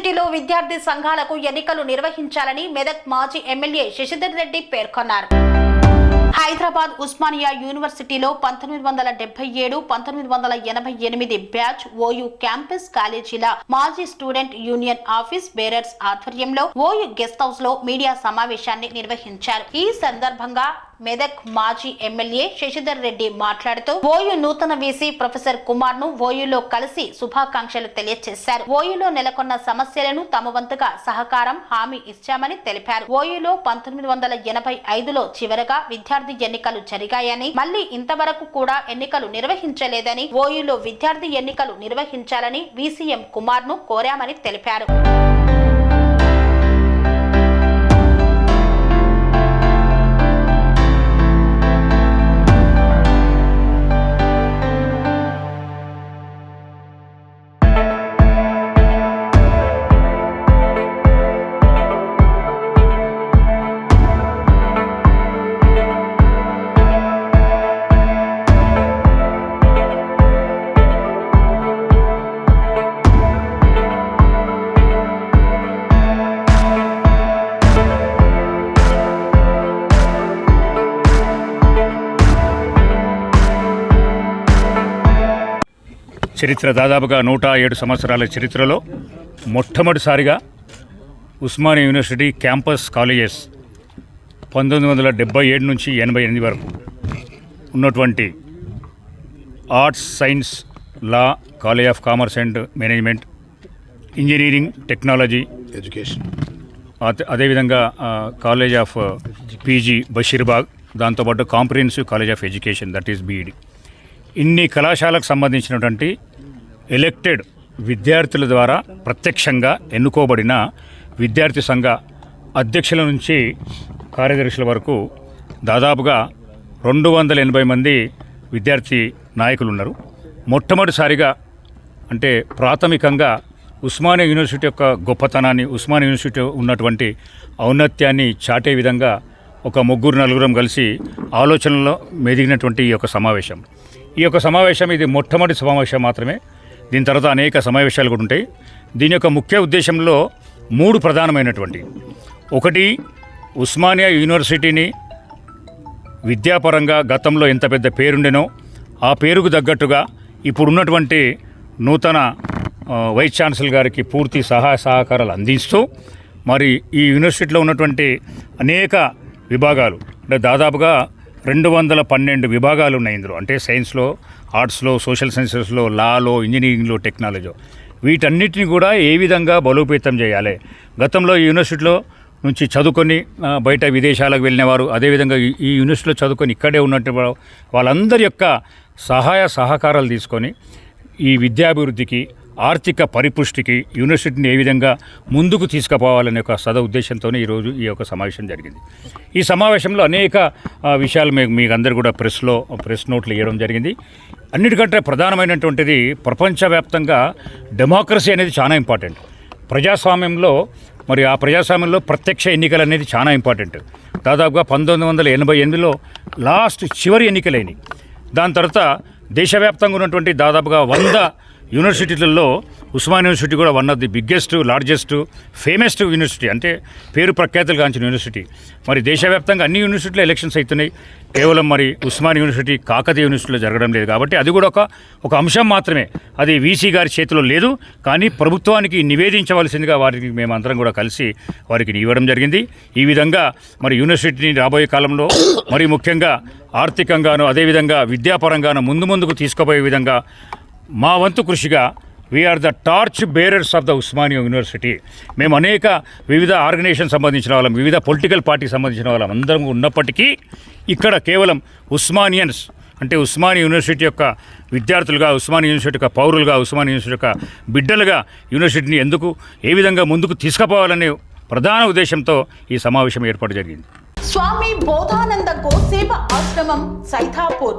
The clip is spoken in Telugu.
యూనివర్సిటీలో విద్యార్థి సంఘాలకు ఎన్నికలు నిర్వహించాలని మెదక్ మాజీ ఎమ్మెల్యే శశిధర్ రెడ్డి పేర్కొన్నారు. హైదరాబాద్ ఉస్మానియా యూనివర్సిటీలో పంతొమ్మిది వందల డెబ్బై ఏడు పంతొమ్మిది వందల ఎనభై ఎనిమిది బ్యాచ్ ఓయూ క్యాంపస్ కాలేజీల మాజీ స్టూడెంట్ యూనియన్ ఆఫీస్ బేరర్స్ ఆధ్వర్యంలో ఓయూ గెస్ట్ హౌస్లో మీడియా సమావేశాన్ని నిర్వహించారు. ఈ సందర్భంగా మెదక్ మాజీ ఎమ్మెల్యే శశిధర్ రెడ్డి మాట్లాడుతూ ఓయూ నూతన వీసీ ప్రొఫెసర్ కుమార్ను ఓయూలో కలిసి శుభాకాంక్షలు తెలియజేశారు ఓయూలో నెలకొన్న సమస్యలను తమ వంతుగా సహకారం హామీ ఇచ్చామని తెలిపారు. ఓయూలో పంతొమ్మిది వందల ఎనభై ఐదులో చివరగా విద్యార్థి ఎన్నికలు జరిగాయని మళ్ళీ ఇంతవరకు కూడా ఎన్నికలు నిర్వహించలేదని ఓయూలో విద్యార్థి ఎన్నికలు నిర్వహించాలని వీసీఎం కుమార్ను కోరామని తెలిపారు. చరిత్ర దాదాపుగా నూట ఏడు సంవత్సరాల చరిత్రలో మొట్టమొదటిసారిగా ఉస్మానియా యూనివర్సిటీ క్యాంపస్ కాలేజెస్ పంతొమ్మిది వందల డెబ్బై ఏడు నుంచి ఎనభై ఎనిమిది వరకు ఉన్నటువంటి arts science law college of commerce and management engineering technology education. అదే- అదేవిధంగా కాలేజ్ ఆఫ్ పీజీ బషీర్బాగ్ దాంతోపాటు comprehensive college of education that is BEd. ఇన్ని కళాశాలకు సంబంధించినటువంటి ఎలెక్టెడ్ విద్యార్థుల ద్వారా ప్రత్యక్షంగా ఎన్నుకోబడిన విద్యార్థి సంఘ అధ్యక్షుల నుంచి కార్యదర్శుల వరకు దాదాపుగా రెండు వందల ఎనభై మంది విద్యార్థి నాయకులు ఉన్నారు మొట్టమొదటిసారిగా అంటే ప్రాథమికంగా ఉస్మానియా యూనివర్సిటీ యొక్క గొప్పతనాన్ని ఉస్మానియా యూనివర్సిటీ ఉన్నటువంటి ఔన్నత్యాన్ని చాటే విధంగా ఒక ముగ్గురు నలుగురం కలిసి ఆలోచనలో మెదిగినటువంటి ఈ యొక్క సమావేశం. ఈ యొక్క సమావేశం ఇది మొట్టమొదటి సమావేశం మాత్రమే. దీని తర్వాత అనేక సమావేశాలు కూడా ఉంటాయి. దీని యొక్క ముఖ్య ఉద్దేశంలో మూడు ప్రధానమైనటువంటి. ఒకటి ఉస్మానియా యూనివర్సిటీని విద్యాపరంగా గతంలో ఎంత పెద్ద పేరుండెనో ఆ పేరుకు తగ్గట్టుగా ఇప్పుడున్నటువంటి నూతన వైస్ ఛాన్సలర్ గారికి పూర్తి సహాయ సహకారాలు అందిస్తూ మరి ఈ యూనివర్సిటీలో ఉన్నటువంటి అనేక విభాగాలు అంటే దాదాపుగా రెండు వందల పన్నెండు విభాగాలు ఉన్నాయి ఇందులో. అంటే సైన్స్లో ఆర్ట్స్లో సోషల్ సైన్సెస్లో లాలో ఇంజనీరింగ్లో టెక్నాలజీ వీటన్నిటిని కూడా ఏ విధంగా బలోపేతం చేయాలి? గతంలో ఈ యూనివర్సిటీలో నుంచి చదువుకొని బయట విదేశాలకు వెళ్ళినవారు అదేవిధంగా ఈ- యూనివర్సిటీలో చదువుకొని ఇక్కడే ఉన్నట్టు వాళ్ళందరి యొక్క సహాయ సహకారాలు తీసుకొని ఈ విద్యాభివృద్ధికి ఆర్థిక పరిపుష్టికి యూనివర్సిటీని ఏ విధంగా ముందుకు తీసుకుపోవాలనే ఒక సద ఉద్దేశంతోనే ఈరోజు ఈ యొక్క సమావేశం జరిగింది. ఈ సమావేశంలో అనేక విషయాలు మీకు మీకు అందరు కూడా ప్రెస్లో ప్రెస్ నోట్లు ఇవ్వడం జరిగింది. అన్నిటికంటే ప్రధానమైనటువంటిది ప్రపంచవ్యాప్తంగా డెమోక్రసీ అనేది చాలా ఇంపార్టెంట్. ప్రజాస్వామ్యంలో మరి ఆ ప్రజాస్వామ్యంలో ప్రత్యక్ష ఎన్నికలు అనేది చాలా ఇంపార్టెంట్. దాదాపుగా పంతొమ్మిది వందల ఎనభై ఎనిమిదిలో లాస్ట్ చివరి ఎన్నికలైనవి దాని తర్వాత దేశవ్యాప్తంగా ఉన్నటువంటి దాదాపుగా వంద యూనివర్సిటీలలో ఉస్మాన్ యూనివర్సిటీ కూడా one of the biggest largest famousest university అంటే పేరు ప్రఖ్యాతులు గాంచిన యూనివర్సిటీ. మరి దేశవ్యాప్తంగా అన్ని యూనివర్సిటీలో ఎలక్షన్స్ అవుతున్నాయి. కేవలం మరి ఉస్మాన్ యూనివర్సిటీ కాకతీయ యూనివర్సిటీలో జరగడం లేదు కాబట్టి అది కూడా ఒక ఒక అంశం మాత్రమే. అది వీసీ గారి చేతిలో లేదు. కానీ ప్రభుత్వానికి నివేదించవలసిందిగా వారికి మేమందరం కూడా కలిసి వారికి ఇవ్వడం జరిగింది. ఈ విధంగా మరి యూనివర్సిటీని రాబోయే కాలంలో మరి ముఖ్యంగా ఆర్థికంగాను అదేవిధంగా విద్యాపరంగాను ముందు ముందుకు తీసుకుపోయే విధంగా మా వంతు కృషిగా we are the torch bearers of the Osmania university మేము అనేక వివిధ ఆర్గనైజేషన్ సంబంధించిన వాళ్ళం వివిధ పొలిటికల్ పార్టీకి సంబంధించిన వాళ్ళం. అందరం ఉన్నప్పటికీ ఇక్కడ కేవలం ఉస్మానియన్స్ అంటే ఉస్మానియా యూనివర్సిటీ యొక్క విద్యార్థులుగా ఉస్మానియా యూనివర్సిటీ యొక్క పౌరులుగా ఉస్మానియా యూనివర్సిటీ యొక్క బిడ్డలుగా యూనివర్సిటీని ఎందుకు ఏ విధంగా ముందుకు తీసుకుపోవాలనే ప్రధాన ఉద్దేశంతో ఈ సమావేశం ఏర్పాటు జరిగింది. స్వామి బోధానంద గోసేవ ఆశ్రమం సైథాపూర్